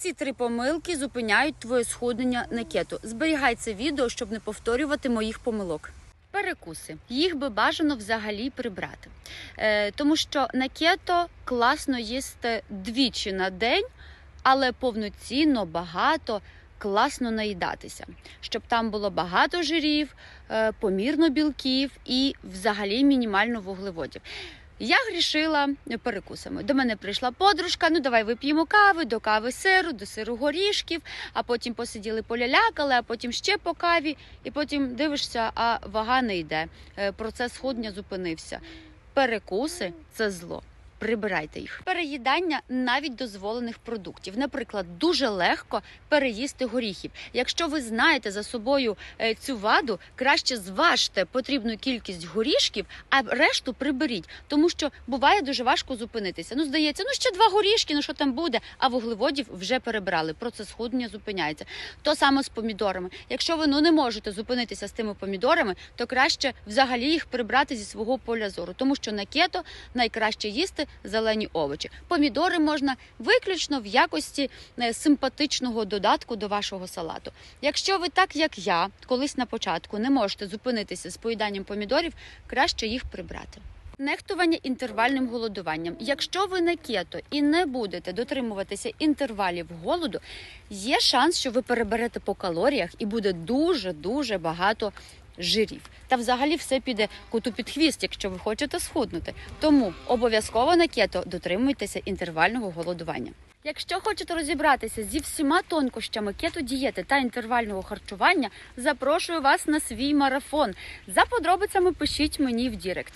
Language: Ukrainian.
Ці три помилки зупиняють твоє схуднення на кето. Зберігай це відео, щоб не повторювати моїх помилок. Перекуси їх би бажано взагалі прибрати, е, тому що на кето класно їсти двічі на день, але повноцінно багато. Класно наїдатися, щоб там було багато жирів, е, помірно білків і взагалі мінімально вуглеводів. Я грішила перекусами. До мене прийшла подружка. Ну давай вип'ємо кави, до кави сиру, до сиру горішків, а потім посиділи полялякали, а потім ще по каві, і потім дивишся, а вага не йде. Е, Процес сходня зупинився. Перекуси це зло. Прибирайте їх. Переїдання навіть дозволених продуктів. Наприклад, дуже легко переїсти горіхів. Якщо ви знаєте за собою е, цю ваду, краще зважте потрібну кількість горішків, а решту приберіть, тому що буває дуже важко зупинитися. Ну, здається, ну ще два горішки, ну що там буде? А вуглеводів вже перебрали. Процес схуднення зупиняється. То саме з помідорами. Якщо ви ну не можете зупинитися з тими помідорами, то краще взагалі їх прибрати зі свого поля зору, тому що на кето найкраще їсти зелені овочі. Помідори можна виключно в якості е, симпатичного додатку до вашого салату. Якщо ви так як я, колись на початку не можете зупинитися з поїданням помідорів, краще їх прибрати. Нехтування інтервальним голодуванням. Якщо ви на кето і не будете дотримуватися інтервалів голоду, є шанс, що ви переберете по калоріях і буде дуже дуже багато жирів. Та взагалі все піде коту під хвіст, якщо ви хочете схуднути. Тому обов'язково на кето дотримуйтеся інтервального голодування. Якщо хочете розібратися зі всіма тонкощами кету дієти та інтервального харчування, запрошую вас на свій марафон. За подробицями пишіть мені в Дірект.